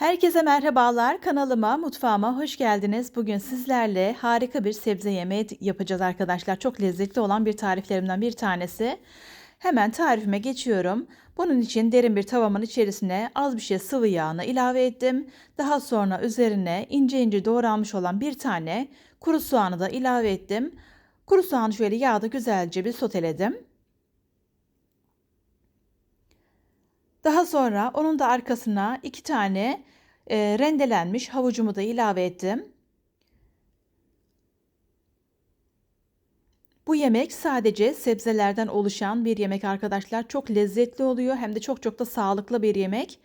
Herkese merhabalar. Kanalıma, mutfağıma hoş geldiniz. Bugün sizlerle harika bir sebze yemeği yapacağız arkadaşlar. Çok lezzetli olan bir tariflerimden bir tanesi. Hemen tarifime geçiyorum. Bunun için derin bir tavamın içerisine az bir şey sıvı yağını ilave ettim. Daha sonra üzerine ince ince doğranmış olan bir tane kuru soğanı da ilave ettim. Kuru soğanı şöyle yağda güzelce bir soteledim. Daha sonra onun da arkasına iki tane e, rendelenmiş havucumu da ilave ettim. Bu yemek sadece sebzelerden oluşan bir yemek arkadaşlar. Çok lezzetli oluyor hem de çok çok da sağlıklı bir yemek.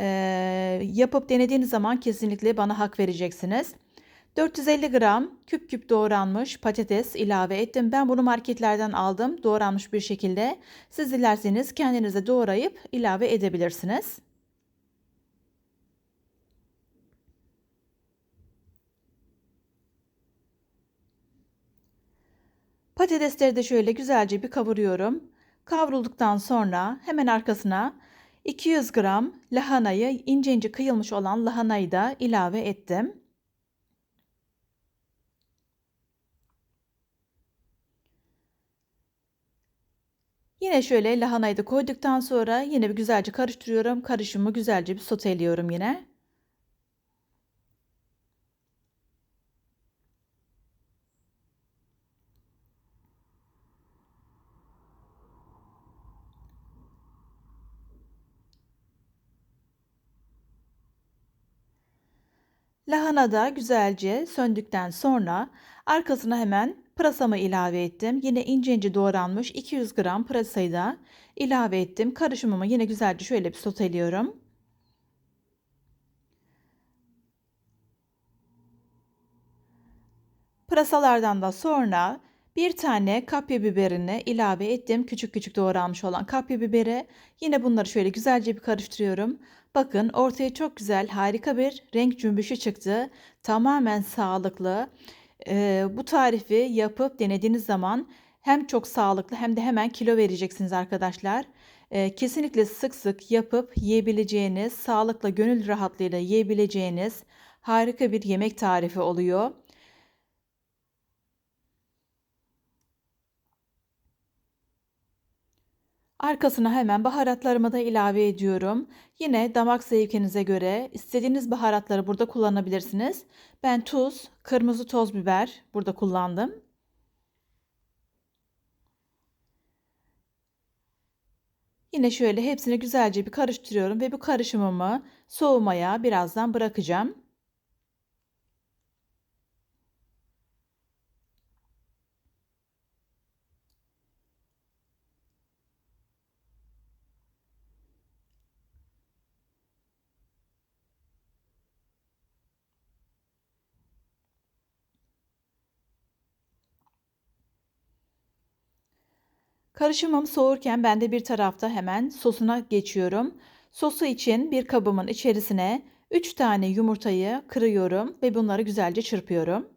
Ee, yapıp denediğiniz zaman kesinlikle bana hak vereceksiniz. 450 gram küp küp doğranmış patates ilave ettim. Ben bunu marketlerden aldım doğranmış bir şekilde. Siz dilerseniz kendinize doğrayıp ilave edebilirsiniz. Patatesleri de şöyle güzelce bir kavuruyorum. Kavrulduktan sonra hemen arkasına 200 gram lahanayı ince ince kıyılmış olan lahanayı da ilave ettim. Yine şöyle lahanayı da koyduktan sonra yine bir güzelce karıştırıyorum. Karışımı güzelce bir soteliyorum yine. Lahana da güzelce söndükten sonra arkasına hemen pırasamı ilave ettim. Yine ince ince doğranmış 200 gram pırasayı da ilave ettim. Karışımımı yine güzelce şöyle bir soteliyorum. Pırasalardan da sonra bir tane kapya biberini ilave ettim. Küçük küçük doğranmış olan kapya biberi. Yine bunları şöyle güzelce bir karıştırıyorum. Bakın ortaya çok güzel harika bir renk cümbüşü çıktı. Tamamen sağlıklı. Ee, bu tarifi yapıp denediğiniz zaman hem çok sağlıklı hem de hemen kilo vereceksiniz arkadaşlar. Ee, kesinlikle sık sık yapıp yiyebileceğiniz, sağlıkla gönül rahatlığıyla yiyebileceğiniz harika bir yemek tarifi oluyor. Arkasına hemen baharatlarımı da ilave ediyorum. Yine damak zevkinize göre istediğiniz baharatları burada kullanabilirsiniz. Ben tuz, kırmızı toz biber burada kullandım. Yine şöyle hepsini güzelce bir karıştırıyorum ve bu karışımımı soğumaya birazdan bırakacağım. Karışımım soğurken ben de bir tarafta hemen sosuna geçiyorum. Sosu için bir kabımın içerisine 3 tane yumurtayı kırıyorum ve bunları güzelce çırpıyorum.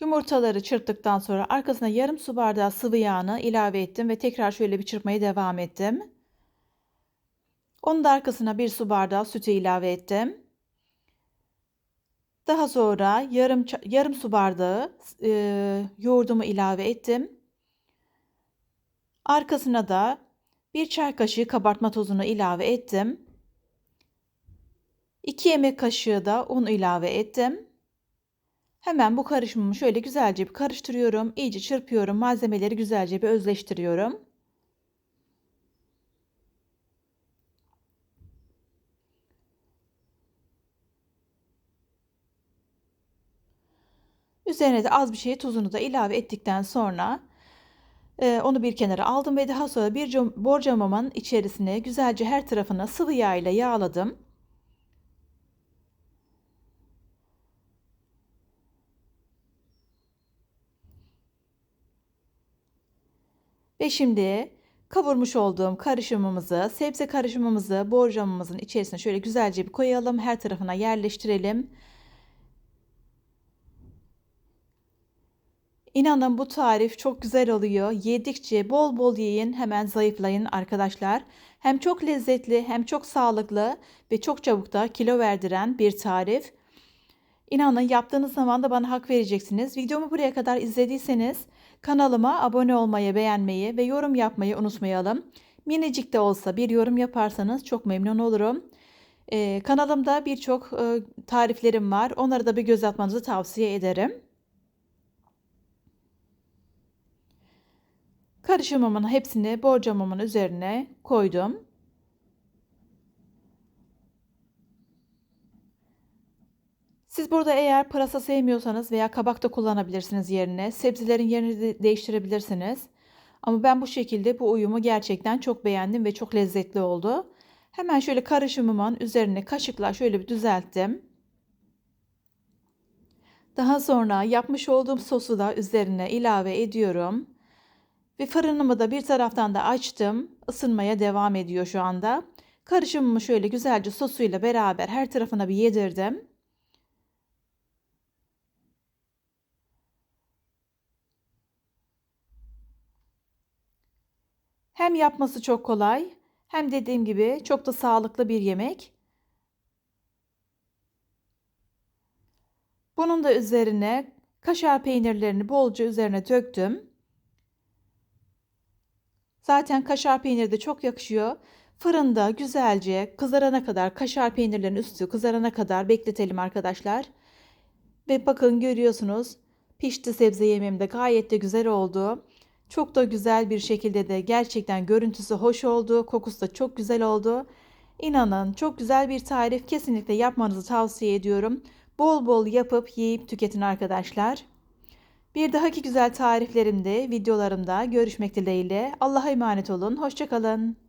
Yumurtaları çırptıktan sonra arkasına yarım su bardağı sıvı yağını ilave ettim ve tekrar şöyle bir çırpmaya devam ettim. Onun da arkasına bir su bardağı sütü ilave ettim. Daha sonra yarım yarım su bardağı e, yoğurdumu ilave ettim. Arkasına da bir çay kaşığı kabartma tozunu ilave ettim. 2 yemek kaşığı da un ilave ettim. Hemen bu karışımımı şöyle güzelce bir karıştırıyorum. İyice çırpıyorum. Malzemeleri güzelce bir özleştiriyorum. Üzerine de az bir şey tuzunu da ilave ettikten sonra e, onu bir kenara aldım ve daha sonra bir borcamamın içerisine güzelce her tarafına sıvı yağ ile yağladım. Ve şimdi kavurmuş olduğum karışımımızı, sebze karışımımızı borcamımızın içerisine şöyle güzelce bir koyalım. Her tarafına yerleştirelim. İnanın bu tarif çok güzel oluyor. Yedikçe bol bol yiyin, hemen zayıflayın arkadaşlar. Hem çok lezzetli, hem çok sağlıklı ve çok çabuk da kilo verdiren bir tarif. İnanın yaptığınız zaman da bana hak vereceksiniz. Videomu buraya kadar izlediyseniz kanalıma abone olmayı, beğenmeyi ve yorum yapmayı unutmayalım. Minicik de olsa bir yorum yaparsanız çok memnun olurum. Ee, kanalımda birçok e, tariflerim var. Onları da bir göz atmanızı tavsiye ederim. Karışımımın hepsini borcamımın üzerine koydum. Burada eğer pırasa sevmiyorsanız veya kabak da kullanabilirsiniz yerine. Sebzelerin yerini de değiştirebilirsiniz. Ama ben bu şekilde bu uyumu gerçekten çok beğendim ve çok lezzetli oldu. Hemen şöyle karışımımın üzerine kaşıkla şöyle bir düzelttim. Daha sonra yapmış olduğum sosu da üzerine ilave ediyorum. Ve fırınımı da bir taraftan da açtım. Isınmaya devam ediyor şu anda. Karışımımı şöyle güzelce sosuyla beraber her tarafına bir yedirdim. Hem yapması çok kolay hem dediğim gibi çok da sağlıklı bir yemek. Bunun da üzerine kaşar peynirlerini bolca üzerine döktüm. Zaten kaşar peyniri de çok yakışıyor. Fırında güzelce kızarana kadar kaşar peynirlerin üstü kızarana kadar bekletelim arkadaşlar. Ve bakın görüyorsunuz pişti sebze yemeğim de gayet de güzel oldu. Çok da güzel bir şekilde de gerçekten görüntüsü hoş oldu. Kokusu da çok güzel oldu. İnanın çok güzel bir tarif kesinlikle yapmanızı tavsiye ediyorum. Bol bol yapıp yiyip tüketin arkadaşlar. Bir dahaki güzel tariflerimde, videolarımda görüşmek dileğiyle. Allah'a emanet olun. Hoşçakalın.